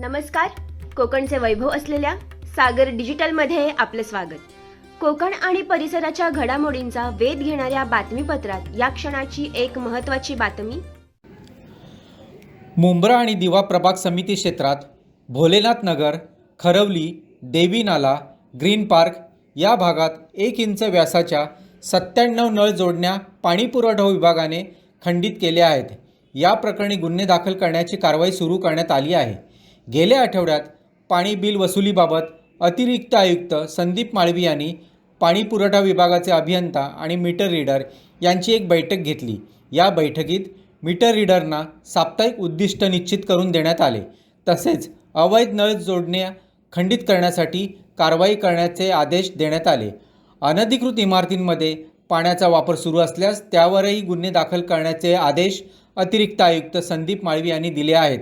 नमस्कार. कोकणचे वैभव असलेल्या सागर डिजिटलमध्ये आपलं स्वागत. कोकण आणि परिसराच्या घडामोडींचा वेध घेणाऱ्या बातमीपत्रात या क्षणाची एक महत्त्वाची बातमी. मुंब्रा आणि दिवा प्रभाग समिती क्षेत्रात भोलेनाथ नगर खरवली देवी नाला ग्रीन पार्क या भागात एक इंच व्यासाच्या सत्त्याण्णव नळ जोडण्या पाणीपुरवठा विभागाने खंडित केल्या आहेत. या प्रकरणी गुन्हे दाखल करण्याची कारवाई सुरू करण्यात आली आहे. गेल्या आठवड्यात पाणी बिल वसुलीबाबत अतिरिक्त आयुक्त संदीप माळवी यांनी पाणी पुरवठा विभागाचे अभियंता आणि मीटर रीडर यांची एक बैठक घेतली. या बैठकीत मीटर रीडरना साप्ताहिक उद्दिष्ट निश्चित करून देण्यात आले. तसेच अवैध नळ जोडण्या खंडित करण्यासाठी कारवाई करण्याचे आदेश देण्यात आले. अनधिकृत इमारतींमध्ये पाण्याचा वापर सुरू असल्यास त्यावरही गुन्हे दाखल करण्याचे आदेश अतिरिक्त आयुक्त संदीप माळवी यांनी दिले आहेत.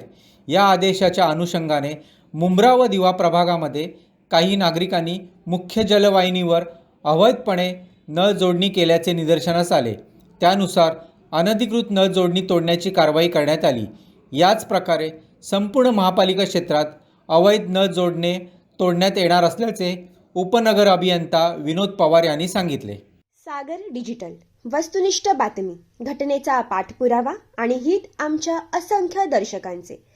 या आदेशाच्या अनुषंगाने मुंब्रा व दिवा प्रभागामध्ये काही नागरिकांनी मुख्य जलवाहिनीवर अवैधपणे नळ जोडणी केल्याचे निदर्शनास आले. त्यानुसार अनधिकृत नळ जोडणी तोडण्याची कारवाई करण्यात आली. याच प्रकारे संपूर्ण महापालिका क्षेत्रात अवैध नळ जोडणे तोडण्यात येणार असल्याचे उपनगर अभियंता विनोद पवार यांनी सांगितले. सागर डिजिटल वस्तुनिष्ठ बातमी घटनेचा पाठपुरावा आणि हित आमच्या असंख्य दर्शकांचे.